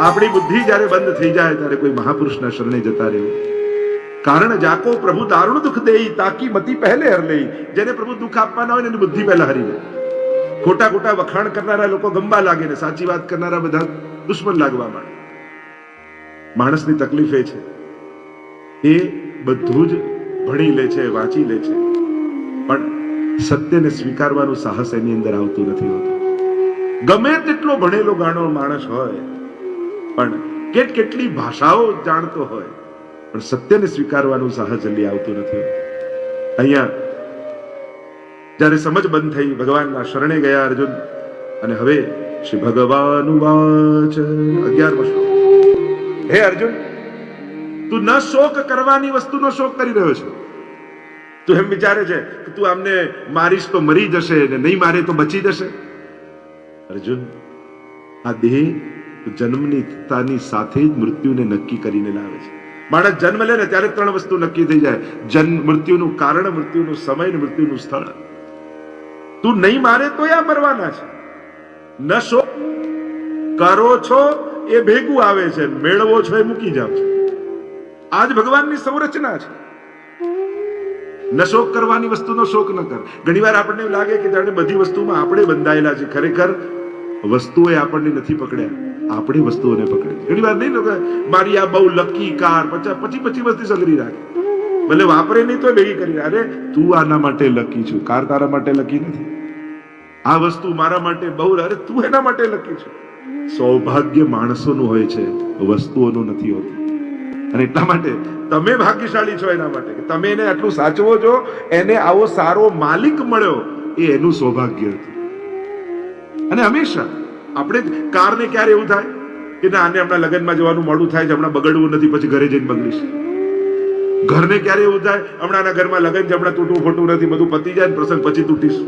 આપણી બુદ્ધિ જ્યારે બંધ થઈ જાય ત્યારે કોઈ મહાપુરુષના શરણે જતા રહેવું કારણ જાકો પ્રભુ દારૂણ દુઃખ દે તાકી મતી પહેલે હર લઈ. જેને પ્રભુ દુઃખ આપવાના હોય ને એની બુદ્ધિ પહેલા હરી જાય ખોટા ખોટા વખાણ કરનારા લોકો ગંબા લાગે ને સાચી વાત કરનારા બધા દુશ્મન લાગવા માંડે. માણસની તકલીફ એ છે. એ બધું જ ભણી લે છે, વાંચી લે છે. પણ સત્યને સ્વીકારવાનું સાહસ એની અંદર આવતું નથી હોતું. ગમે તેટલો ભણેલો ગાણો માણસ હોય પણ કેટ કેટલી ભાષાઓ જાણતો હોય. પણ સત્યને સ્વીકારવાનું સાહસ જલ્દી આવતું નથી. અહીંયા જ્યારે સમજ બંધ થઈ, ભગવાનના શરણે ગયા અર્જુન, અને હવે શ્રી ભગવાન વાચ અગિયાર વર્ષ હે અર્જુન, તું ન શોક કરવાની વસ્તુનો શોક કરી રહ્યો છે. તું એમ વિચારે છે કે તું આમને મારીશ તો મરી જશે ને નહીં મારે તો બચી જશે. અર્જુન, આ દેહ જન્મની સાથે જ મૃત્યુને નક્કી કરીને લાવે છે. માણસ જન્મ લે ને ત્યારે ત્રણ વસ્તુ નક્કી થઈ જાય. જન્મ, મૃત્યુનું કારણ, મૃત્યુનું સમય ને મૃત્યુનું સ્થળ. તું નહીં મારે તો આ મરવાના છે? ન શોક કરો છો એ ભેગું આવે છે. મેળવો છો એ મૂકી જાવ છો. આજ ભગવાનની સંરચના છે. ન શોક કરવાની વસ્તુનો શોક ન કર. ઘણીવાર આપણને એવું લાગે કે જાણે બધી વસ્તુમાં આપણે બંધાયેલા છે. ખરેખર વસ્તુએ આપણને નથી પકડ્યા. આપણે વસ્તુઓને પકડે ઘણીવાર નહીં લોકો મારી આ બહુ લકી કાર પછી પછી વસ્તુ સગરી રાખે. ભલે વાપરે નહીં તો ભેગી કરી અરે, તું આના માટે લકી છું. કાર તારા માટે લકી નથી. આ વસ્તુ મારા માટે બહુ અરે, તું એના માટે લકી છું. સૌભાગ્ય માણસોનું હોય છે, વસ્તુઓનું નથી હોતું. અને એટલા માટે તમે ભાગ્યશાળી છો એના માટે કે તમે એને આટલું સાચવો છો, એને આવો સારો માલિક મળ્યો, એ એનું સૌભાગ્ય હતું. અને હંમેશા આપણે કારને ક્યારે એવું થાય કે ના, આને હમણાં લગ્નમાં જવાનું મોડું થાય છે, હમણાં બગડવું નથી, પછી ઘરે જઈને બગડીશ. ઘરને ક્યારે એવું થાય? હમણાં આના ઘરમાં લગ્ન હમણાં તૂટવું ફૂટવું નથી, બધું પતી જાય પ્રસંગ પછી તૂટીશ.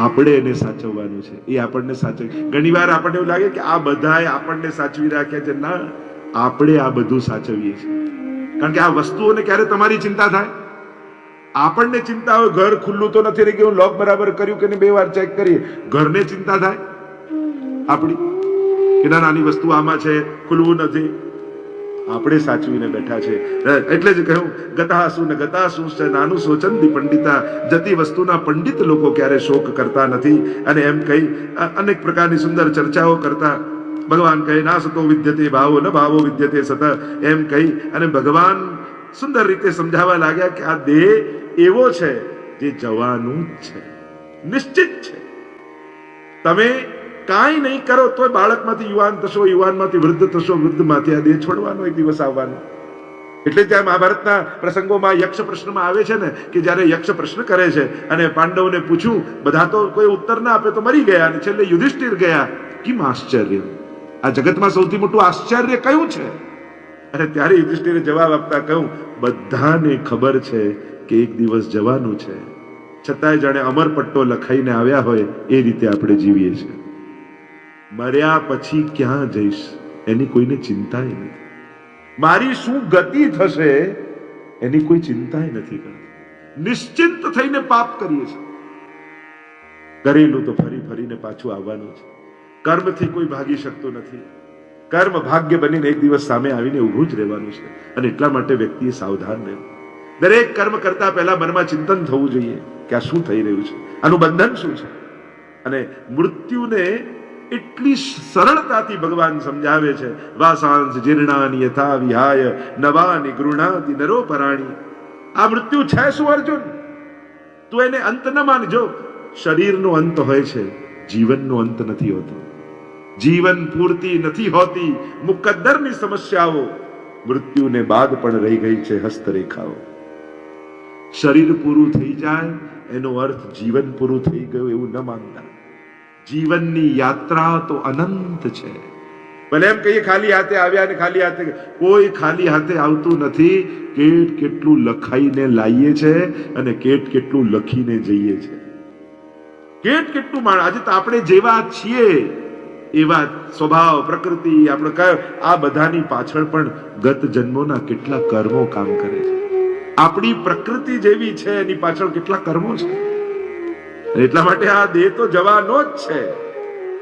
આપણે એને સાચવવાનું છે, એ આપણને સાચવ. ઘણીવાર આપણને એવું લાગે કે આ બધાએ આપણને સાચવી રાખ્યા છે. ના, આપણે આ બધું સાચવીએ છીએ. કારણ કે આ વસ્તુઓને ક્યારે તમારી ચિંતા થાય? આપણને ચિંતા હોય, ઘર ખુલ્લું તો નથી રહી ગયું લોક બરાબર કર્યું કે બે વાર ચેક કરીએ. ઘરને ચિંતા થાય? આપણી કે ના નાની વસ્તુ આમાં છે ખુલવું નથી. આપણે સાચવીને બેઠા છે. એટલે જ કહ્યું ગતાસુ ને ગતાસુ છે નાનું સોચંતી પંડિતા. જતી વસ્તુના પંડિત લોકો ક્યારે શોક કરતા નથી અને એમ કહી અનેક પ્રકારની સુંદર ચર્ચાઓ કરતા. ભગવાન કહે, ના સતો વિદ્યતે ભાવો, ન ભાવો વિદ્યતે સત. એમ કહી, અને ભગવાન સુંદર રીતે સમજાવવા લાગ્યા કે આ દેહ એવો છે જે જવાનું છે. નિશ્ચિત છે. તમે કાંઈ નહીં કરો તો બાળકમાંથી યુવાન થશો, યુવાનમાંથી વૃદ્ધ થશો, વૃદ્ધમાંથી આ દેહ છોડવાનો એક દિવસ આવવાનો. એટલે ત્યાં મહાભારતના પ્રસંગોમાં યક્ષ પ્રશ્નમાં આવે છે ને, કે જ્યારે યક્ષ પ્રશ્ન કરે છે અને પાંડવોને પૂછ્યું, બધા તો કોઈ ઉત્તર ના આપે તો મરી ગયા અને છેલ્લે યુધિષ્ઠિર ગયા. કિમ આશ્ચર્ય? આ જગતમાં સૌથી મોટું આશ્ચર્ય કયું છે? અને ત્યારે યુધિષ્ઠિરે જવાબ આપતા કહ્યું, બધાને ખબર છે કે એક દિવસ જવાનું છે. છતાંય જાણે અમર પટ્ટો લખાઈને આવ્યા હોય, એ રીતે આપણે જીવીએ છીએ. મર્યા પછી ક્યાં જઈશ? એની કોઈને ચિંતા નથી મારી શું ગતિ થશે? એની કોઈ ચિંતા નથી કરતી. નિશ્ચિંત થઈને પાપ કરીએ છીએ. કરેલું તો ફરી ફરીને પાછું આવવાનું છે. કર્મથી કોઈ ભાગી શકતો નથી. કર્મ ભાગ્ય બનીને એક દિવસ સામે આવીને ઊભું જ રહેવાનું છે. અને એટલા માટે વ્યક્તિએ સાવધાન રહેવું. દરેક કર્મ કરતા પહેલા મનમાં ચિંતન થવું જોઈએ કે આ શું થઈ રહ્યું છે? આનું બંધન શું છે? અને મૃત્યુને એટલી સરળતાથી ભગવાન સમજાવે છે, વાસાંસ જીર્ણાની યથા વિહાય નવાની નિગૃણાતિ નરો પરાણી આ મૃત્યુ છે શું અર્જુન? તું એને અંત ન માનજો. શરીરનો અંત હોય છે, જીવનનો અંત નથી હોતો. જીવન પૂર્તિ નથી હોતી, મુકદ્દરની સમસ્યાઓ. મૃત્યુને બાદ પણ રહી ગઈ છે હસ્તરેખાઓ. શરીર પૂરું થઈ જાય, એનો અર્થ જીવન પૂરું થઈ ગયું એવું ન માનતા. જીવનની યાત્રા તો અનંત છે. ભલે એમ કહીએ ખાલી હાથે આવ્યા ને ખાલી હાથે કોઈ ખાલી હાથે આવતું નથી. કેટ કેટલું લખાઈને લાવીએ છે અને કેટ કેટલું લખીને જઈએ છે. કેટ કેટલું માણ આજે તો આપણે જેવા છીએ, એવા સ્વભાવ, પ્રકૃતિ, આપણે કયો, આ બધાની પાછળ પણ ગત જન્મોના કેટલા કર્મો કામ કરે છે. આપણી પ્રકૃતિ જેવી છે, એની પાછળ કેટલા કર્મો છે. એટલા માટે આ દેહ તો જવાનો જ છે.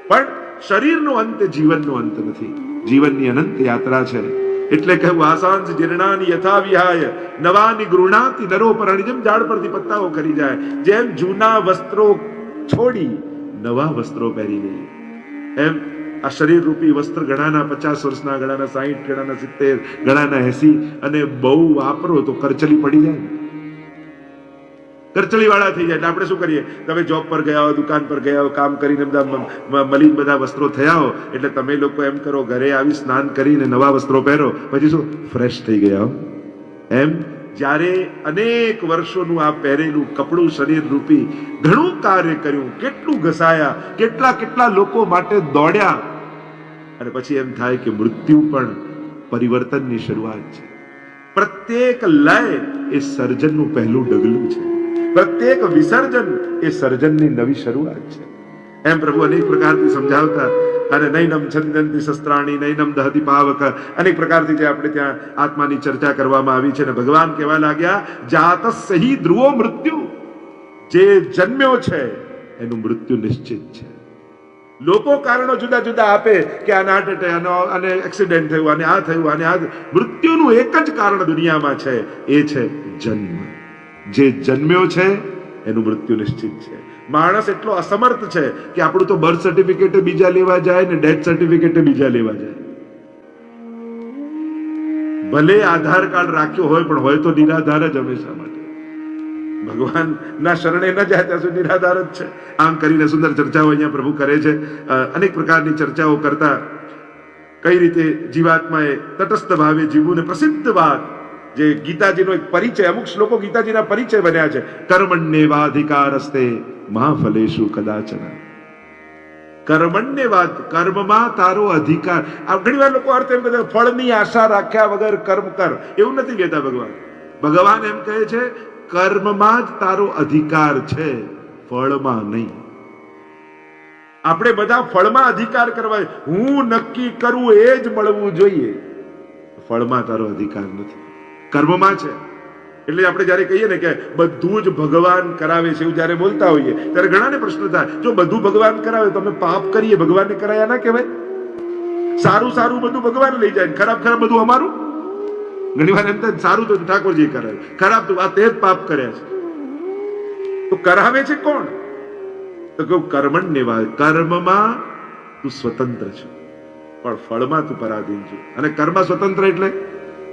પણ શરીરનો અંત જીવનનો અંત નથી. જીવનની અનંત યાત્રા છે. એટલે કહ્યું આસાંજ જીર્ણાની યથા વિહાય નવાની ગૃણાતિ નરો પરાણી જેમ ઝાડ પરથી પત્તાઓ કરી જાય. જેમ જૂના વસ્ત્રો છોડી નવા વસ્ત્રો પહેરી લે. એમ આ શરીર રૂપી વસ્ત્ર ઘણાના પચાસ વર્ષના ઘણાના સાહીઠ ઘણાના સિત્તેર ઘણાના એસી અને બહુ વાપરો તો કરચલી પડી જાય. ને. કરચલી વાળા થઈ જાય. એટલે આપણે શું કરીએ? તમે જોબ પર ગયા હો, દુકાન પર ગયા હો, કામ કરીને બધા મલિન બધા વસ્ત્રો થયા હો, એટલે તમે લોકો એમ કરો, ઘરે આવી સ્નાન કરીને નવા વસ્ત્રો પહેરો. પછી શું? ફ્રેશ થઈ ગયા હો. એમ? જ્યારે અનેક વર્ષોનું આ પહેરેલું કપડું શરીર રૂપી ઘણું કાર્ય કર્યું, કેટલું ઘસાયા, કેટલા કેટલા લોકો માટે દોડ્યા. અને પછી એમ થાય કે મૃત્યુ પણ પરિવર્તનની શરૂઆત છે. પ્રત્યેક લય એ સર્જનનું પહેલું ડગલું છે. પ્રત્યેક વિસર્જન એ સર્જનની નવી શરૂઆત છે. એમ પ્રભુ અનેક પ્રકારથી સમજાવતા અને નૈનમ છંદંતી શસ્ત્રાણી, નૈનમ દહતી પાવક. અનેક પ્રકારથી જે આપણે ત્યાં આત્માની ચર્ચા કરવામાં આવી છે અને ભગવાન કહેવા લાગ્યા જાત સહી ધ્રુવો મૃત્યુ. જે જન્મ્યો છે, એનું મૃત્યુ નિશ્ચિત છે. લોકો કારણો જુદા જુદા આપે કે આને હાર્ટ એટેક અને એક્સિડન્ટ થયું અને આ થયું અને આ મૃત્યુનું એક જ કારણ દુનિયામાં છે, એ છે જન્મ. જે જન્મ્યો છે, એનું મૃત્યુ નિશ્ચિત છે. માણસ એટલો અસમર્થ છે કે આપણું તો બર્થ સર્ટિફિકેટ બીજા લેવા જાય ને ડેથ સર્ટિફિકેટ બીજા લેવા જાય. ભલે આધાર કાર્ડ રાખ્યો હોય, પણ હોય તો નિરાધાર જ હંમેશા માટે. ભગવાન ના શરણે ન જાય ત્યાં સુધી નિરાધાર જ છે. આમ કરીને સુંદર ચર્ચાઓ અહીંયા પ્રભુ કરે છે. અનેક પ્રકારની ચર્ચાઓ કરતા કઈ રીતે જીવાત્માએ તટસ્થ ભાવે જીવવું ને પ્રસિદ્ધ વાત જે ગીતાજીનો એક પરિચય, અમુક શ્લોકો ગીતાજીના પરિચય બન્યા છે. કર્મણ્યેવાધિકાર હસ્તે મહાફલેશુ કદાચન. કર્મણ્ય વાત કર્મમાં તારો અધિકાર. આ ઘણી વાર લોકો અર્થ એમ કહે ફળની આશા રાખ્યા વગર કર્મ કર. એવું નથી કહેતા ભગવાન. ભગવાન એમ કહે છે, કર્મમાં જ તારો અધિકાર છે, ફળમાં નહીં. આપણે બધા ફળમાં અધિકાર કરવા, હું નક્કી કરું એ જ મળવું જોઈએ. ફળમાં તારો અધિકાર નથી. કર્મમાં છે. એટલે આપણે જ્યારે કહીએ ને કે બધું જ ભગવાન કરાવે છે એવું જ્યારે બોલતા હોઈએ, ત્યારે ઘણાને પ્રશ્ન થાય, જો બધું ભગવાન કરાવે તો અમે પાપ કરીએ, ભગવાનને કરાયા ના કહેવાય? સારું સારું બધું ભગવાન લઈ જાય ખરાબ ખરાબ બધું અમારું? ઘણી વાર એમ થાય સારું તો ઠાકોરજી કરાવે ખરાબ તો આ તે જ પાપ કર્યા છે. તો કરાવે છે કોણ? તો કહું કર્મણ નેવા કર્મમાં તું સ્વતંત્ર છે. પણ ફળમાં તું પરાધીન છે. અને કર્મ સ્વતંત્ર એટલે?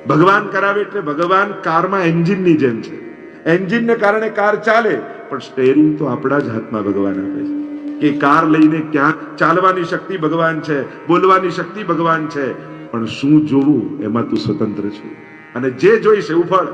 ભગવાન કરાવે એટલે ભગવાન કારમાં એન્જિનની જેમ છે. એન્જિનને કારણે કાર ચાલે, પણ સ્ટેરિંગ તો આપણા જ હાથમાં ભગવાન આપે છે. કે કાર લઈને ક્યાંક ચાલવાની શક્તિ ભગવાન છે, બોલવાની શક્તિ ભગવાન છે, પણ શું જોવું એમાં તું સ્વતંત્ર છું? અને જે જોઈશ એવું ફળ,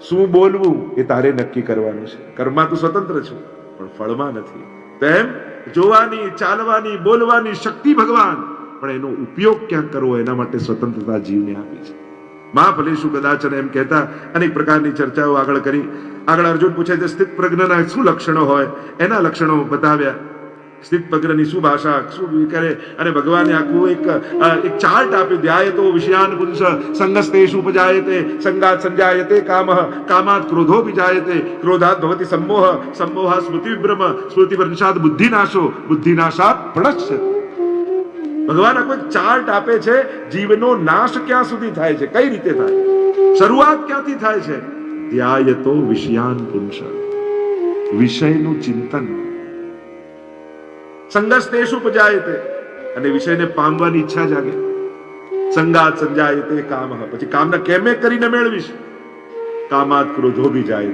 શું બોલવું એ તારે નક્કી કરવાનું છે. કર્મમાં તું સ્વતંત્ર છું, પણ ફળમાં નથી. તેમ જોવાની, ચાલવાની, બોલવાની શક્તિ ભગવાન, પણ એનો ઉપયોગ ક્યાં કરવો એના માટે સ્વતંત્રતા જીવને આપી છે. મહાફલેશુ કદાચ એમ કહેતા અનેક પ્રકારની ચર્ચાઓ આગળ કરી. આગળ અર્જુન પૂછે છે, સ્થિત પ્રજ્ઞના શું લક્ષણો હોય? એના લક્ષણો બતાવ્યા. સ્થિત પ્રજ્ઞની શું ભાષા? શું કરે? અને ભગવાને આખું એક એક ચાર્ટ આપ્યું, ધ્યાયતો વિષયાન પુરુષ સંગસ્તેશ ઉપજાયતે, સંગાત સંજાયતે કામઃ કામાત ક્રોધો વિજાયતે ક્રોધાત ભવતી સંમોહ સંમોહ સ્મૃતિ વિભ્રમ સ્મૃતિ પ્રનિષાદ બુદ્ધિનાશો બુદ્ધિનાશાત પ્રણશ્ય ભગવાન આખો ચાર્ટ આપે છે જીવનો નાશ ક્યાં સુધી થાય છે? કઈ રીતે થાય? શરૂઆત ક્યાંથી થાય છે? ધ્યાયતો વિષયાન પુંશ વિષયનું ચિંતન. સંઘર્ષ ઉપજાય તે અને વિષયને પામવાની ઈચ્છા જાગે. સંગાત સંજાયતે કામ. પછી કામને કેમે કરીને મેળવીશ? કામાત ક્રોધો બી જાય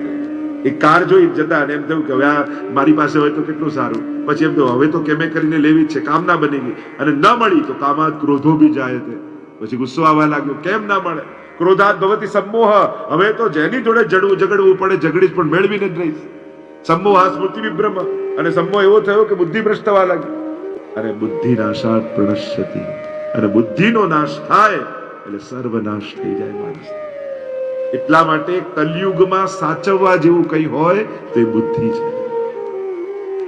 એ કાર જોઈ જતા અને એમ થયું કે હવે આ મારી પાસે હોય તો કેટલું સારું? પછી એમ તો હવે તો કેમે કરીને લેવી છે, કામ ના બની ગઈ. અને ન મળી તો કામાત ક્રોધો બી જાય તે. પછી ગુસ્સો આવવા લાગ્યો, કેમ ના મળે? ક્રોધાત ભવતી સમોહ, હવે તો જેની જોડે જડવું ઝઘડવું પડે ઝઘડીશ પણ મેળવીને જ રહીશ. સમોહ સ્મૃતિ વિભ્રમ, અને સમોહ એવો થયો કે બુદ્ધિ ભ્રષ્ટ થવા લાગી. અને બુદ્ધિ નાશાત પ્રણશ્યતિ. અને બુદ્ધિનો નાશ થાય, એટલે સર્વનાશ થઈ જાય માણસ. એટલા માટે કલયુગમાં સાચવવા જેવું કંઈ હોય, તે બુદ્ધિ છે.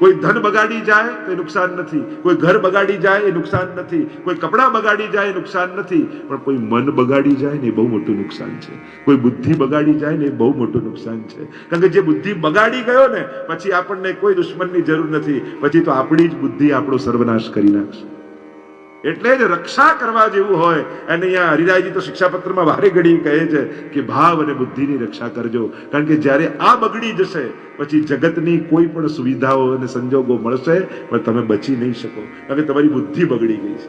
કોઈ ધન બગાડી જાય, તો એ નુકસાન નથી. કોઈ ઘર બગાડી જાય, એ નુકસાન નથી. કોઈ કપડાં બગાડી જાય, એ નુકસાન નથી. પણ કોઈ મન બગાડી જાય ને એ બહુ મોટું નુકસાન છે. કોઈ બુદ્ધિ બગાડી જાય ને એ બહુ મોટું નુકસાન છે. કારણ કે જે બુદ્ધિ બગાડી ગયો ને, પછી આપણને કોઈ દુશ્મનની જરૂર નથી. પછી તો આપણી જ બુદ્ધિ આપણો સર્વનાશ કરી નાખશે. એટલે જ રક્ષા કરવા જેવું હોય. અને અહીંયા હરિરાયજી તો શિક્ષાપત્રમાં વારે ઘડી કહે છે કે ભાવ અને બુદ્ધિની રક્ષા કરજો. કારણ કે જ્યારે આ બગડી જશે, પછી જગતની કોઈ પણ સુવિધાઓ અને સંજોગો મળશે, પણ તમે બચી નહીં શકો. કારણ કે તમારી બુદ્ધિ બગડી ગઈ છે.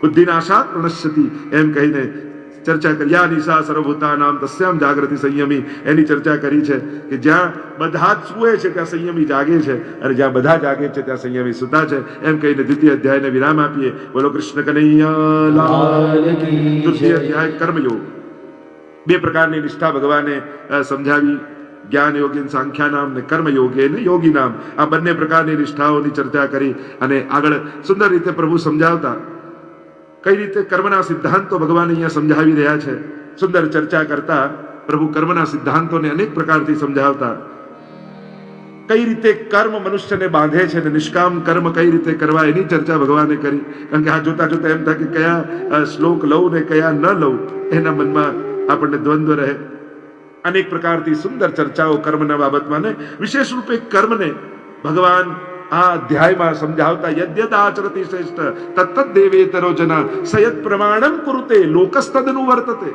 બુદ્ધિનાશા પ્રણશ્યતિ, એમ કહીને ચર્ચા કરી. યા નિશા સર્વભૂતા નામ તસ્યામ જાગૃતિ સંયમી. એની ચર્ચા કરી છે કે જ્યાં બધા જ સૂએ છે ત્યાં સંયમી જાગે છે અને જ્યાં બધા જાગે છે ત્યાં સંયમી સુતા છે. એમ કહીને દ્વિતીય અધ્યાયને વિરામ આપીએ. બોલો કૃષ્ણ કનૈયા લાલ. અધ્યાય કર્મયોગ. બે પ્રકારની નિષ્ઠા ભગવાને સમજાવી. જ્ઞાન યોગી સાંખ્યા નામ ને કર્મ યોગે ને યોગી નામ આ બંને પ્રકારની નિષ્ઠાઓની ચર્ચા કરી અને આગળ સુંદર રીતે પ્રભુ સમજાવતા કઈ રીતે કર્મના સિદ્ધાંતો ભગવાન અહીંયા સમજાવી રહ્યા છે? સુંદર ચર્ચા કરતા પ્રભુ કર્મના સિદ્ધાંતોને અનેક પ્રકારથી સમજાવતા. કઈ રીતે કર્મ મનુષ્યને બાંધે છે અને નિષ્કામ કર્મ કઈ રીતે કરવા એની ચર્ચા ભગવાને કરી. કારણ કે આ જોતા જોતા એમ થાય કે કયા શ્લોક લઉં ને કયા ન લઉં, એના મનમાં આપણને દ્વંદ્વ રહે. અનેક પ્રકારથી સુંદર ચર્ચાઓ કર્મના બાબતમાં ને વિશેષ રૂપે કર્મને ભગવાન આ અધ્યાયમાં સમજાવતા યદ્યદ આચરતી શ્રેષ્ઠ તત્ત દેવેતરો જના, સયત પ્રમાણમ કુરુતે, લોકસ્તદનું વર્તતે.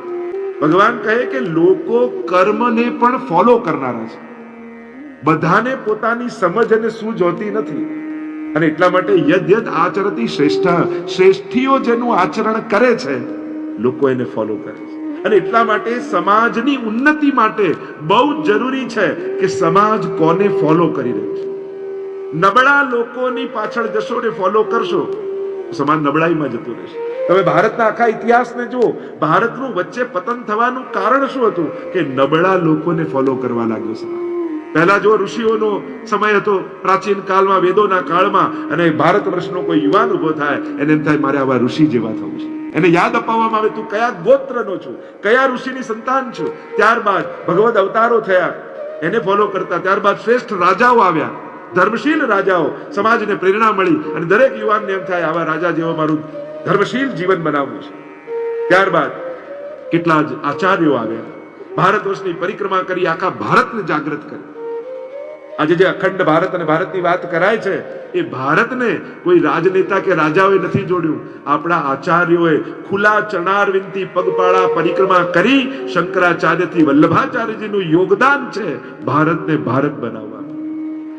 ભગવાન કહે કે લોકો કર્મને પણ ફોલો કરનારા છે. બધાને પોતાની સમજ અને સૂઝ હોતી નથી. અને એટલા માટે યદ્યદ આચરતી શ્રેષ્ઠ, શ્રેષ્ઠીઓ જેનું આચરણ કરે છે, લોકો એને ફોલો કરે છે. અને એટલા માટે સમાજની ઉન્નતિ માટે બહુ જરૂરી છે કે સમાજ કોને ફોલો કરી રહ્યો છે. નબળા લોકોની પાછળ જશો ને ફોલો કરશો, સમાન નબળાઈમાં જતું રહેશે. તમે ભારતના આખા ઇતિહાસને જુઓ, ભારતનું વચ્ચે પતન થવાનું કારણ શું હતું? કે નબળા લોકોને ફોલો કરવા લાગ્યો સમાજ પહેલા જો ઋષિઓનો સમય હતો પ્રાચીન કાળમાં, વેદોના કાળમાં, અને ભારત વર્ષનો કોઈ યુવાન ઊભો થાય, એને એમ થાય, મારે આવા ઋષિ જેવા થવું છે. એને યાદ અપાવવામાં આવે, તું કયા ગોત્રનો છું? કયા ઋષિની સંતાન છું? ત્યારબાદ ભગવદ અવતારો થયા. એને ફોલો કરતા, ત્યારબાદ શ્રેષ્ઠ રાજાઓ આવ્યા. ધર્મશીલ રાજાઓ સમાજને પ્રેરણા મળી અને દરેક યુવાનને એમ થાય, આવા રાજા જેવો મારું ધર્મશીલ જીવન બનાવવું છે. ત્યારબાદ કેટલા જ આચાર્યો આવ્યા. ભારત વર્ષની પરિક્રમા કરી, આખા ભારતને જાગૃત કરી. આજે જે અખંડ ભારત અને ભારતની વાત કરાય છે, એ ભારતને કોઈ રાજનેતા કે રાજાઓએ નથી જોડ્યું. આપણા આચાર્યોએ ખુલ્લા ચણાર વિનતી, પગપાળા પરિક્રમા કરી શંકરાચાર્યથી વલ્લભાચાર્યજીનું યોગદાન છે ભારતને ભારત બનાવવાનું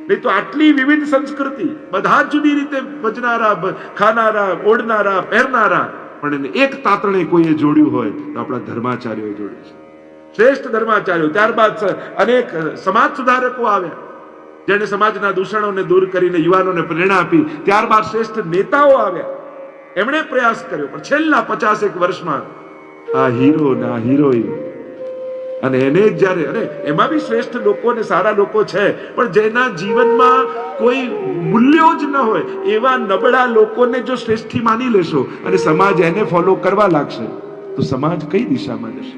નહીં તો આટલી વિવિધ સંસ્કૃતિ બધા જુદી રીતે ભજનારા ખાનારા, ઓઢનારા, પહેરનારા. પણ એને એક તાતણે કોઈએ જોડ્યું હોય તો આપણા ધર્માચાર્યોએ જોડ્યું છે. શ્રેષ્ઠ ધર્માચાર્યો. ત્યારબાદ અનેક સમાજ સુધારકો આવ્યા. જેણે સમાજના દૂષણોને દૂર કરીને યુવાનોને પ્રેરણા આપી. ત્યારબાદ શ્રેષ્ઠ નેતાઓ આવ્યા. એમણે પ્રયાસ કર્યો. પણ છેલ્લા પચાસેક વર્ષમાં આ હીરો ના હિરોઈન અને એને જ્યારે, અરે, એમાં બી શ્રેષ્ઠ લોકો અને સારા લોકો છે, પણ જેના જીવનમાં કોઈ મૂલ્યો જ ન હોય, એવા નબળા લોકોને જો શ્રેષ્ઠી માની લેશો, અને સમાજ એને ફોલો કરવા લાગશે, તો સમાજ કઈ દિશામાં જશે?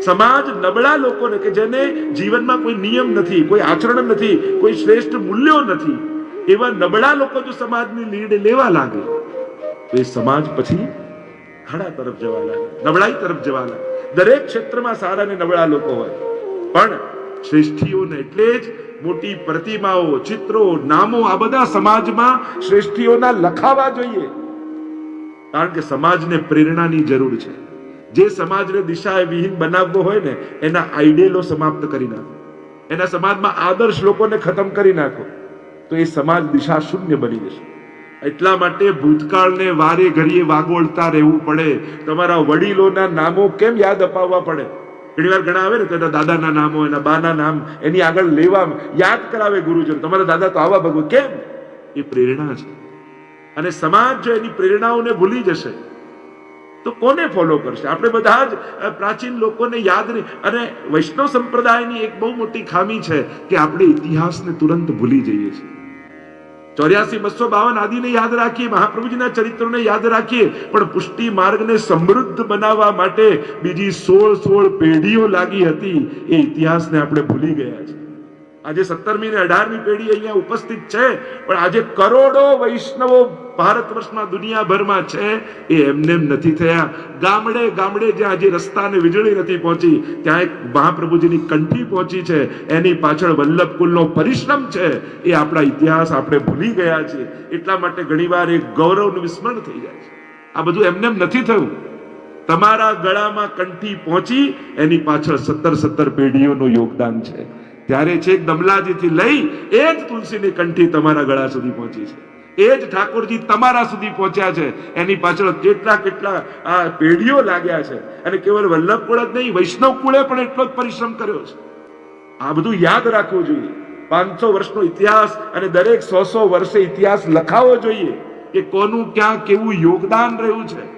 સમાજ નબળા લોકોને, કે જેને જીવનમાં કોઈ નિયમ નથી, કોઈ આચરણ નથી, કોઈ શ્રેષ્ઠ મૂલ્યો નથી, એવા નબળા લોકો જો સમાજની લીડ લેવા લાગે, તો એ સમાજ પછી ખાડા તરફ જવા લાગે, નબળાઈ તરફ જવા લાગે. દરેક ક્ષેત્રમાં સારા અને નબળા લોકો હોય. પણ શ્રેષ્ઠીઓને એટલે જ મોટી પ્રતિમાઓ, ચિત્રો, નામો આ બધા સમાજમાં શ્રેષ્ઠીઓના લખાવા જોઈએ. કારણ કે સમાજને પ્રેરણાની જરૂર છે. જે સમાજને દિશા વિહીન બનાવવો હોય ને, એના આઈડિયલો સમાપ્ત કરી નાખો. એના સમાજમાં આદર્શ લોકોને ખતમ કરી નાખો. તો એ સમાજ દિશા શૂન્ય બની જશે. એટલા માટે ભૂતકાળને વારે ઘડીએ વાગોળતા રહેવું પડે. તમારા વડીલોના નામો કેમ યાદ અપાવવા પડે? ઘણી વાર ઘણા આવે ને તો એના દાદાના નામો, એના બાના નામ, એની આગળ લેવા યાદ કરાવે ગુરુજન. તમારા દાદા તો આવા ભગવું કેમ? એ પ્રેરણા છે. અને સમાજ જો એની પ્રેરણાઓને ભૂલી જશે, તો કોને ફોલો કરશે? આપણે બધા જ પ્રાચીન લોકોને યાદ નહીં અને વૈષ્ણવ સંપ્રદાયની એક બહુ મોટી ખામી છે કે આપણે ઇતિહાસને તુરંત ભૂલી જઈએ છીએ. ચોર્યાસી, બસો બાવન આદિને યાદ રાખીએ, મહાપ્રભુજીના ચરિત્રોને યાદ રાખીએ, પણ પુષ્ટિ માર્ગને સમૃદ્ધ બનાવવા માટે બીજી સોળ સોળ પેઢીઓ લાગી હતી. એ ઇતિહાસને આપણે ભૂલી ગયા છે આજે સત્તરમી ને અઢારમી પેઢી અહીંયા ઉપસ્થિત છે, પણ આજે કરોડો વૈષ્ણવો ભારત વર્ષમાં દુનિયાભરમાં છે, એ એમને એમ નથી થયા. ગામડે ગામડે જ્યાં આજે રસ્તાને વીજળી નથી પહોંચી, ત્યાં એક મહાપ્રભુજીની કંઠી પહોંચી છે, એની પાછળ વલ્લભ કુલનો પરિશ્રમ છે, એ આપણા ઇતિહાસ આપણે ભૂલી ગયા છીએ. એટલા માટે ઘણીવાર એ ગૌરવનું વિસ્મરણ થઈ જાય છે. આ બધું એમને એમ નથી થયું. તમારા ગળામાં કંઠી પહોંચી, એની પાછળ સત્તર સત્તર પેઢીઓનું યોગદાન છે. ત્યારે છેક દમલાજીથી લઈ એ જ તુલસીની કંઠી તમારા ગળા સુધી પહોંચી છે. એ જ ઠાકોરજી તમારા સુધી પહોંચ્યા છે. એની પાછળ કેટલા કેટલા આ પેઢીઓ લાગ્યા છે. અને કેવળ વલ્લભ કુળ જ નહીં, વૈષ્ણવ કુળે પણ એટલો જ પરિશ્રમ કર્યો છે. આ બધું યાદ રાખવું જોઈએ. પાંચસો વર્ષનો ઇતિહાસ અને દરેક સો સો વર્ષે ઇતિહાસ લખાવો જોઈએ કે કોનું ક્યાં કેવું યોગદાન રહ્યું છે.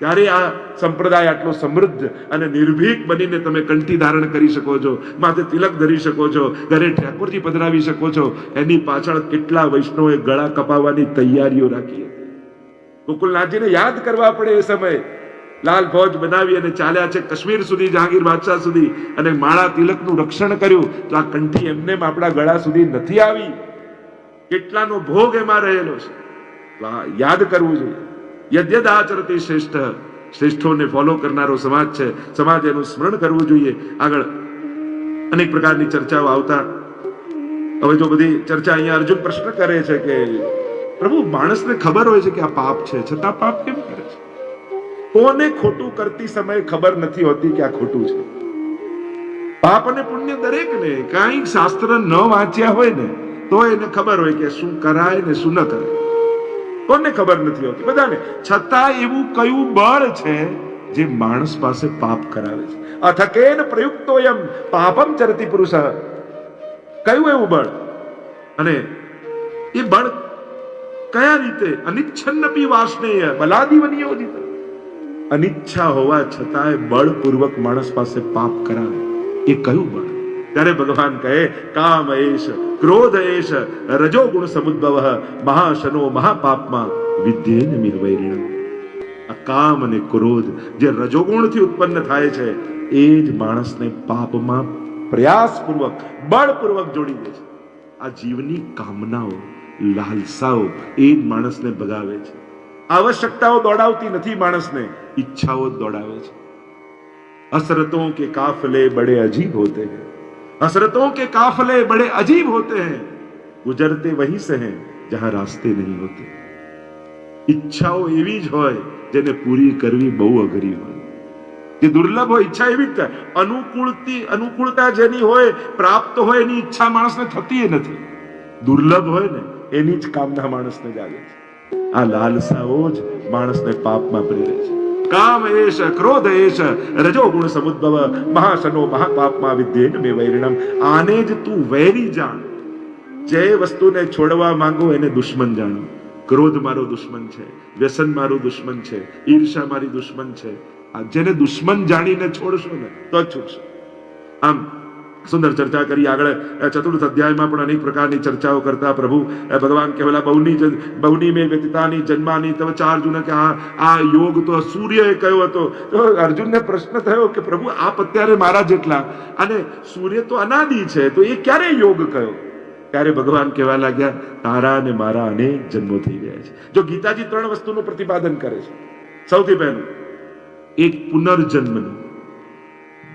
ત્યારે આ સંપ્રદાય આટલો સમૃદ્ધ અને નિર્ભીક બનીને તમે કંઠી ધારણ કરી શકો છો, માથે તિલક ધરી શકો છો, ઘરે ઠાકોરજી પધરાવી શકો છો, એની પાછળ કેટલા વૈષ્ણવે ગળા કપાવવાની તૈયારીઓ રાખી ગોકુલનાથજીને યાદ કરવા પડે એ સમયે લાલ ફોજ બનાવી અને ચાલ્યા છે કશ્મીર સુધી, જહાંગીર બાદશાહ સુધી અને માળા તિલકનું રક્ષણ કર્યું, તો આ કંઠી એમને આપણા ગળા સુધી નથી આવી. કેટલાનો ભોગ એમાં રહેલો છે. યાદ કરવું જોઈએ. યદ્યદ આચરતી શ્રેષ્ઠ. શ્રેષ્ઠોને ફોલો કરનારો સમાજ છે. સમાજ એનું સ્મરણ કરવું જોઈએ. આગળ અનેક પ્રકારની ચર્ચાઓ આવતા. હવે જો બધી ચર્ચા અહીંયા અર્જુન પ્રશ્ન કરે છે કે, પ્રભુ, માણસને ખબર હોય છે કે આ પાપ છે. છતાં પાપ કેમ કરે છે? કોને ખોટું કરતી સમયે ખબર નથી હોતી કે આ ખોટું છે? પાપ અને પુણ્ય દરેકને કાંઈક શાસ્ત્ર ન વાંચ્યા હોય ને તો એને ખબર હોય કે શું કરાય ને શું ન કરાય. કોને ખબર નથી હોતી. બધાને. છતાં એવું કયું બળ છે જે માણસ પાસે પાપ કરાવે છે. અથકેન પ્રયુક્તોયમ પાપમ ચરતી પુરુષ. કયું એવું બળ? અને એ બળ કયા રીતે? અનિચ્છન્નપી વાસનેય. બલાદિવ નિયોજિત અનિચ્છા હોવા છતાંય બળપૂર્વક માણસ પાસે પાપ કરાવે. એ કયું બળ? ત્યારે ભગવાન કહે, કામ એશ ક્રોધ એશ રજો ગુણ સમુદ્ભવ, મહાશનો મહાપાપમાં વિદ્યેન મિર્વૈરિણ આ કામ અને ક્રોધ જે રજોગુણથી ઉત્પન્ન થાય છે, એ જ માણસને પાપમાં પ્રયાસપૂર્વક, બળપૂર્વક જોડી દે છે. આ જીવની કામનાઓ, લાલસાઓ, એ જ માણસને ભગાવે છે. આવશ્યકતાઓ દોડાવતી નથી માણસને, ઈચ્છાઓ દોડાવે છે. અસરતો કે કાફલે બડે અજીબ હોતે હૈ. हसरतों के काफले बड़े अजीब होते हैं गुजरते वहीं से हैं जहां रास्ते नहीं होते ઈચ્છાઓ એવી જ હોય જેને પૂરી કરવી બહુ અઘરી હોય જે દુર્લભ હોય ઈચ્છા એવી જ થાય અનુકૂળતી અનુકૂળતા જેની હોય પ્રાપ્ત હોય એની ઈચ્છા માણસને થતી નથી દુર્લભ હોય ને એની જ કામના માણસને જાગે છે આ લાલસાઓ જ માણસને પાપમાં પ્રેરે છે કામ એશ ક્રોધ રજો ગુણ સમુદ્ભવ મહાશનો મહાપાપમાં વિદ્યેન મે વૈરિણમ આને જ તું વૈરી જાણ જે વસ્તુને છોડવા માંગો એને દુશ્મન જાણો ક્રોધ મારો દુશ્મન છે વ્યસન મારું દુશ્મન છે ઈર્ષા મારી દુશ્મન છે જેને દુશ્મન જાણીને છોડશો ને તો જ છૂટશે આમ સુંદર ચર્ચા કરી. આગળ ચતુર્થ અધ્યાયમાં પણ અનેક પ્રકારની ચર્ચાઓ કરતા પ્રભુ. ભગવાન કહેલા બહુની જન- બહુની મેં વ્યતિતાની જન્માની તવ ચાર અર્જુન કે આ આ યોગ તો સૂર્યએ કયો હતો. તો અર્જુનને પ્રશ્ન થયો કે પ્રભુ, આપ અત્યારે મારા જેટલા. અને સૂર્ય તો અનાદિ છે, તો એ ક્યારે યોગ કયો? ત્યારે ભગવાન કહેવા લાગ્યા, તારા અને મારા અનેક જન્મો થઈ ગયા છે. જો ગીતાજી ત્રણ વસ્તુનું પ્રતિપાદન કરે છે. સૌથી પહેલું, એક પુનર્જન્મનું.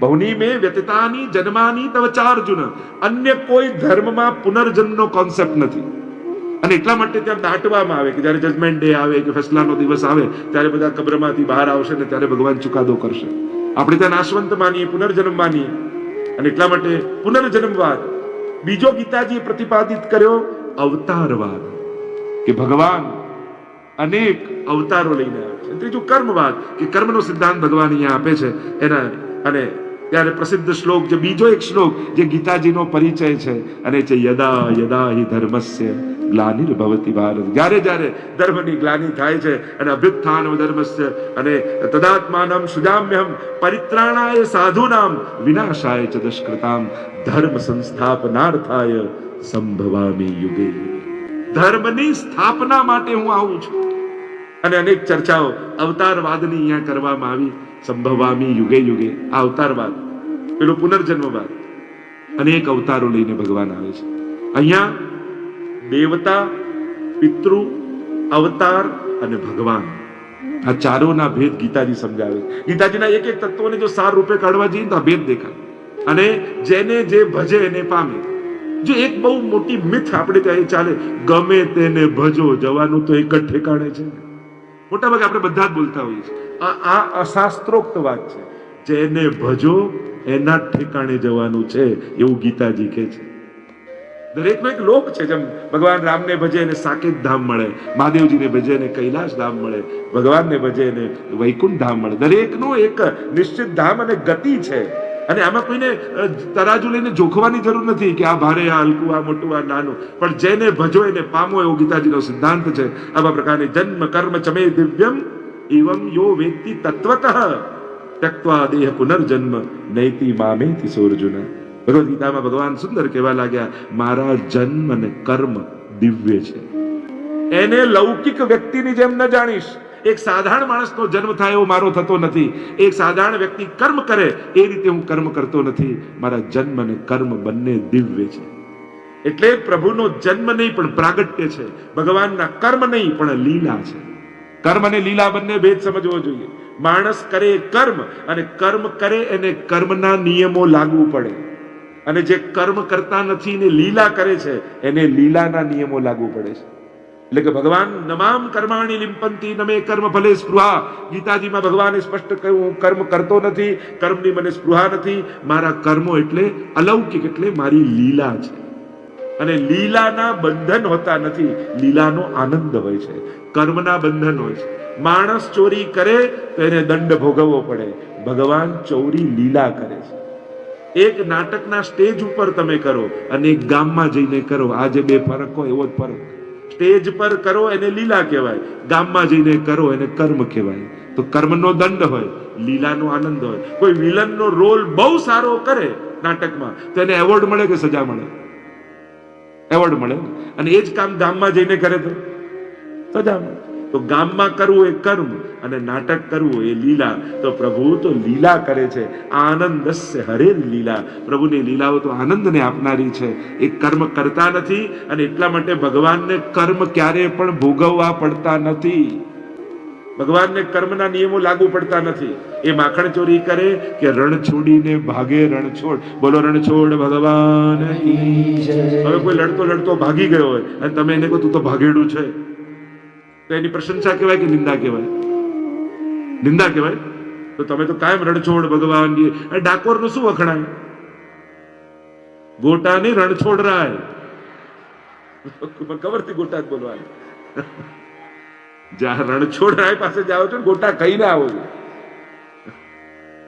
બહુની મે વ્યતિતાની, જન્માની, તવ ચાર અર્જુન અન્ય કોઈ ધર્મમાં પુનર્જન્મનો કોન્સેપ્ટ નથી. અને એટલા માટે ત્યાં દાટવામાં આવે કે જ્યારે જજમેન્ટ ડે આવે, કે ફેસલાનો દિવસ આવે, ત્યારે બધા કબ્રમાંથી બહાર આવશે ને ત્યારે ભગવાન ચુકાદો કરશે. આપણે ત્યાં નાશવંત માનીએ, પુનર્જન્મ માનીએ. અને એટલા માટે પુનર્જન્મવાદ બીજો ગીતાજી પ્રતિપાદિત કર્યો, અવતારવાદ. કે ભગવાન અનેક અવતારો લઈને આવે છે. ત્રીજું કર્મવાદ, કે કર્મનો સિદ્ધાંત ભગવાન અહીંયા આપે છે. એના અને ત્યારે પ્રસિદ્ધ શ્લોક જે બીજો એક શ્લોક જે ગીતાજીનો પરિચય છે અને છે, યદા યદા હિ ધર્મસ્ય ગ્લાનિર્ભવતિ ભારત. જ્યારે જ્યારે ધર્મની ગ્લાની થાય છે અને અભ્યુત્થાન ધર્મસ્ય અને તદાત્માનમ સુજામ્યહમ પરિત્રાણાય સાધુનામ વિનાશાય ચ દુષ્કૃતામ ધર્મ સંસ્થાપનાર્થાય સંભવામી યુગે. ધર્મની સ્થાપના માટે હું આવું છું. અને અનેક ચર્ચાઓ અવતારવાદની અહીંયા કરવામાં આવી. સંભવામી યુગે યુગે આ અવતારવાદ, પેલો પુનર્જન્મવાદ અનેક અવતારો લઈને ભગવાન આવે છે. અહીંયા દેવતા, પિતૃ, અવતાર અને ભગવાન આ ચારોના ભેદ ગીતાજી સમજાવે છે. ગીતાજીના એક એક તત્વોને જો સાર રૂપે કાઢવા જઈએ તો આ ભેદ દેખાય. અને જેને જે ભજે એને પામે. જો એક બહુ મોટી મિથ આપણે ત્યાં ચાલે, ગમે તેને ભજો, જવાનું તો એક જ ઠેકાણે છે. મોટા ભાગે આપણે બધા જ બોલતા હોઈએ છીએ. આ આ અશાસ્ત્રોક્ત વાત છે. જેને ભજો એના ઠેકાણે જવાનું છે એવું ગીતાજી કહે છે. દરેકનો એક લોક છે જેમ ભગવાન રામને ભજે એને સાકેત ધામ મળે મહાદેવજીને ભજે એને કૈલાશ ધામ મળે ભગવાનને ભજે એને વૈકુંઠ ધામ મળે. દરેકનો એક નિશ્ચિત ધામ અને ગતિ છે. અને આમાં કોઈને તરાજુ લઈને જોખવાની જરૂર નથી કે આ ભારે, આ હલકું, આ મોટું, આ નાનું. પણ જેને ભજો એને પામો એવો ગીતાજીનો સિદ્ધાંત છે. આવા પ્રકારની જન્મ, કર્મ, ચમે, દિવ્યમ એવમ યો વેત્તિ તત્વત ત્યક્ત્વા દેહ પુનર્જન્મ, નૈતિ મામેતિ સોર્જુન. ભગવદ્ ગીતામાં ભગવાન સુંદર કહેવા લાગ્યા, મારા જન્મ અને કર્મ દિવ્ય છે. એને લૌકિક વ્યક્તિની જેમ ન જાણીશ. એક સાધારણ માણસનો જન્મ થાય એવો મારો થતો નથી. એક સાધારણ વ્યક્તિ કર્મ કરે, એ રીતે હું કર્મ કરતો નથી. મારા જન્મ અને કર્મ બંને દિવ્ય છે. એટલે પ્રભુનો જન્મ નહીં, પણ પ્રાગટ્ય છે. ભગવાનના કર્મ નહીં, પણ લીલા છે. કર્મ અને લીલા બંને ભેદ સમજવો જોઈએ. માણસ કરે કર્મ, અને કર્મ કરે એને કર્મના નિયમો લાગુ પડે. અને જે કર્મ કરતા નથી ને લીલા કરે છે, એને લીલાના નિયમો લાગુ પડે છે. એટલે કે ભગવાન નમામ કર્માણી લિંપંતી નમે કર્મ ભલે સ્પૃહા ગીતાજીમાં ભગવાને સ્પષ્ટ કહ્યું હું કર્મ કરતો નથી કર્મની મને સ્પૃહા નથી મારા કર્મો એટલે અલૌકિક એટલે મારી લીલા છે અને લીલાના બંધન હોતા નથી લીલાનો આનંદ હોય છે કર્મના બંધન હોય છે માણસ ચોરી કરે તો એને દંડ ભોગવવો પડે ભગવાન ચોરી લીલા કરે છે એક નાટકના સ્ટેજ ઉપર તમે કરો અને એક ગામમાં જઈને કરો આજે બે ફરક હોય એવો જ ફરક સ્ટેજ પર કરો એને લીલા કહેવાય. ગામમાં જઈને કરો એને કર્મ કહેવાય. તો કર્મનો દંડ હોય, લીલાનો આનંદ હોય. કોઈ વિલનનો રોલ બહુ સારો કરે નાટકમાં, તો એને એવોર્ડ મળે કે સજા મળે? એવોર્ડ મળે અને એ જ કામ ગામમાં જઈને કરે તો? સજા મળે. તો ગામમાં કરવું એ કર્મ અને નાટક કરવું એ લીલા. તો પ્રભુ તો લીલા કરે છે. આનંદસ્ય હરે લીલા. પ્રભુની લીલાઓ તો આનંદને આપનારી છે. એ કર્મ કરતા નથી અને એટલા માટે ભગવાનને કર્મ ક્યારે પણ ભોગવવા પડતા નથી. ભગવાનને કર્મના નિયમો લાગુ પડતા નથી. એ માખણ ચોરી કરે કે રણ છોડીને ભાગે રણ છોડ. બોલો, રણ છોડ ભગવાન હવે કોઈ લડતો લડતો ભાગી ગયો હોય અને તમે એને કહો, તું તો ભાગેડું છે. તો એની પ્રશંસા કહેવાય કે નિંદા કહેવાય? નિંદા કહેવાય? તો તમે તો કાયમ રણછોડ ભગવાન કી અને ડાકોરનું શું વખણાય? ગોટાની રણછોડ રાય ખબરથી ગોટા જ બોલવાનું જ્યાં રણછોડ રાય પાસે જાઓ છો ગોટા ગોટા કહીને આવો છો.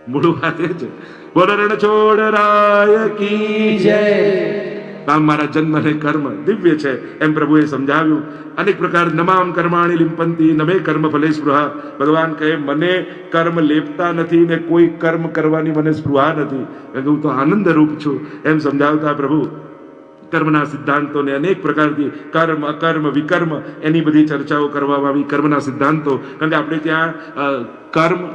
મૂળ વાત એ છે. બોલો રણછોડ રાય કી જય. મારા જન્મ અને કર્મ દિવ્ય છે એમ પ્રભુએ સમજાવ્યું. અનેક પ્રકાર નમામ કર્માણી લિંપંતી, નમે કર્મ ફલે સ્પૃહા ભગવાન કહે, મને કર્મ લેપતા નથી ને કોઈ કર્મ કરવાની મને સ્પૃહા નથી. હું તો આનંદ રૂપ છું. એમ સમજાવતા પ્રભુ કર્મના સિદ્ધાંતોને અનેક પ્રકારથી કર્મ, અકર્મ, વિકર્મ એની બધી ચર્ચાઓ કરવામાં આવી કર્મના સિદ્ધાંતો. કારણ કે આપણે ત્યાં કર્મ,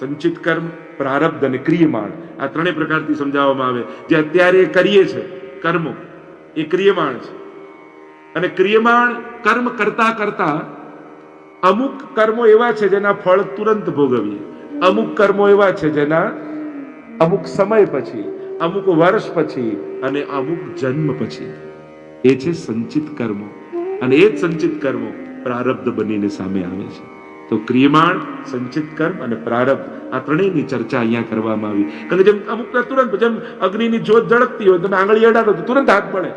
સંચિત કર્મ, પ્રારબ્ધ અને ક્રિયમાણ આ ત્રણેય પ્રકારથી સમજાવવામાં આવે. જે અત્યારે કરીએ છે કર્મો એ ક્રિયમાણ છે. અને ક્રિયમાણ કર્મ કરતા કરતા અમુક કર્મો એવા છે જેના ફળ તુરંત ભોગવીએ. અમુક કર્મો એવા છે જેના અમુક સમય પછી, અમુક વર્ષ પછી અને અમુક જન્મ પછી. એ છે સંચિત કર્મો. અને એ જ સંચિત કર્મો પ્રારબ્ધ બનીને સામે આવે છે. તો ક્રિયમાણ, સંચિત કર્મ અને પ્રારબ્ધ આ ત્રણેયની ચર્ચા અહીંયા કરવામાં આવી. કારણ કે જેમ અમુક તુરંત જેમ અગ્નિની જોત ઝળકતી હોય તમે આંગળી અડાડો તો તુરંત હાથ પડે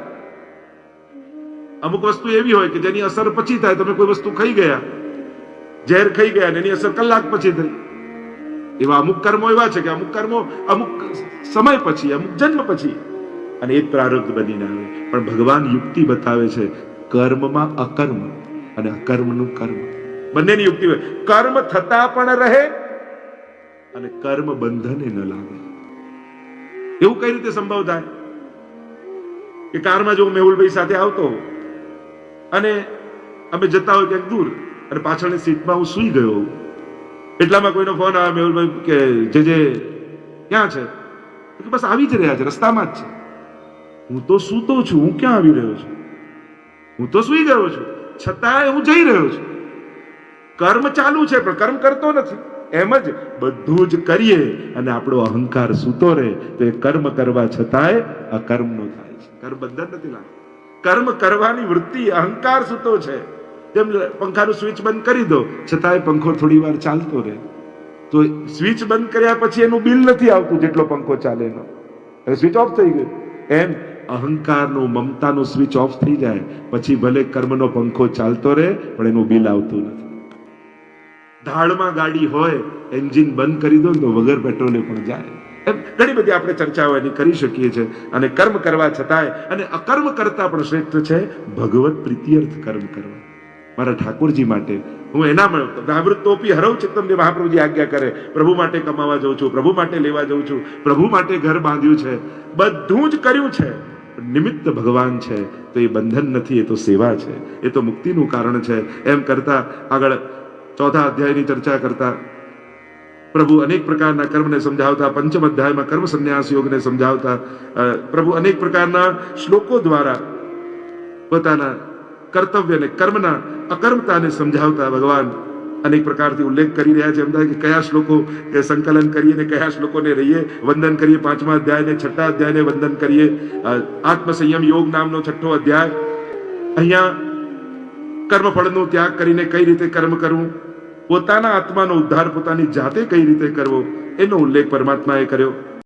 અમુક વસ્તુ એવી હોય કે જેની અસર પછી થાય. તમે કોઈ વસ્તુ ખાઈ ગયા, ઝેર ખાઈ ગયા એની અસર કલાક પછી થઈ. એવા અમુક કર્મો એવા છે કે અમુક કર્મો અમુક સમય પછી, અમુક જન્મ પછી અને એ જ પ્રારબ્ધ બનીને આવે. પણ ભગવાન યુક્તિ બતાવે છે, કર્મમાં અકર્મ અને અકર્મનું કર્મ. બંનેની યુક્તિ હોય. કર્મ થતા પણ રહે અને કર્મ બંધને ન લાગે. એવું કઈ રીતે સંભવ થાય? કે કારમાં જો મેહુલભાઈ સાથે આવતો અને અમે જતા હોય ક્યાંક દૂર અને પાછળની સીટમાં હું સૂઈ ગયો એટલામાં કોઈનો ફોન આવે, મેહુલભાઈ, કે જે જે, ક્યાં છે? બસ આવી જ રહ્યા છે, રસ્તામાં જ છે. હું તો સૂતો છું, હું ક્યાં આવી રહ્યો છું? હું તો સૂઈ ગયો છું. છતાંય હું જઈ રહ્યો છું. કર્મ ચાલુ છે, પણ કર્મ કરતો નથી. એમ જ બધું જ કરીએ અને આપણો અહંકાર સૂતો રહે, તો એ કર્મ કરવા છતાંય અકર્મનો થાય છે. કર્મ બંધન નથી લાગતું. કર્મ કરવાની વૃત્તિ અહંકાર સૂતો છે. જેમ પંખાનું સ્વિચ બંધ કરી દો, છતાંય પંખો થોડી વાર ચાલતો રહે. તો સ્વિચ બંધ કર્યા પછી એનું બિલ નથી આવતું જેટલો પંખો ચાલે એનો. હવે સ્વિચ ઓફ થઈ ગયું. એમ અહંકારનું, મમતાનું સ્વિચ ઓફ થઈ જાય. પછી ભલે કર્મનો પંખો ચાલતો રહે, પણ એનું બિલ આવતું નથી. ધાડમાં ગાડી હોય, એન્જિન બંધ કરી દો તો વગર પેટ્રોલે પણ જાય. એમ ઘણી બધી આપણે ચર્ચાઓ એની કરી શકીએ છીએ અને કર્મ કરવા છતાંય અને અકર્મ કરતા પણ શ્રેષ્ઠ છે ભગવત પ્રીત્યર્થ કર્મ કરવા. મારા ઠાકોરજી માટે હું એના વ્યાવૃત્તોપી હરવ છે તમને મહાપ્રભુજી આજ્ઞા કરે, પ્રભુ માટે કમાવા જઉં છું, પ્રભુ માટે લેવા જઉં છું, પ્રભુ માટે ઘર બાંધ્યું છે, બધું જ કર્યું છે નિમિત્ત ભગવાન છે, તો એ બંધન નથી, એ તો સેવા છે, એ તો મુક્તિનું કારણ છે. એમ કરતા આગળ ચોથા અધ્યાયની ચર્ચા કરતા પ્રભુ અનેક પ્રકારના કર્મને સમજાવતા પંચમ અધ્યાયમાં કર્મ સંન્યાસ યોગને સમજાવતા અ, પ્રભુ અનેક પ્રકારના શ્લોકો દ્વારા પોતાના કર્તવ્યને કર્મના અકર્મતાને સમજાવતા ભગવાન અનેક પ્રકારથી ઉલ્લેખ કરી રહ્યા છે એમ થાય કે કયા શ્લોકો એ સંકલન કરીએ ને કયા શ્લોકોને રહીએ વંદન કરીએ પાંચમા અધ્યાયને છઠ્ઠા અધ્યાયને વંદન કરીએ અ, આત્મસંયમ યોગ નામનો છઠ્ઠો અધ્યાય અહીંયા કર્મફળનો ત્યાગ કરીને કઈ રીતે કર્મ કરવું? પોતાના આત્માનો ઉદ્ધાર પોતાની જાતે કઈ રીતે કરવો? એનો ઉલ્લેખ પરમાત્માએ કર્યો.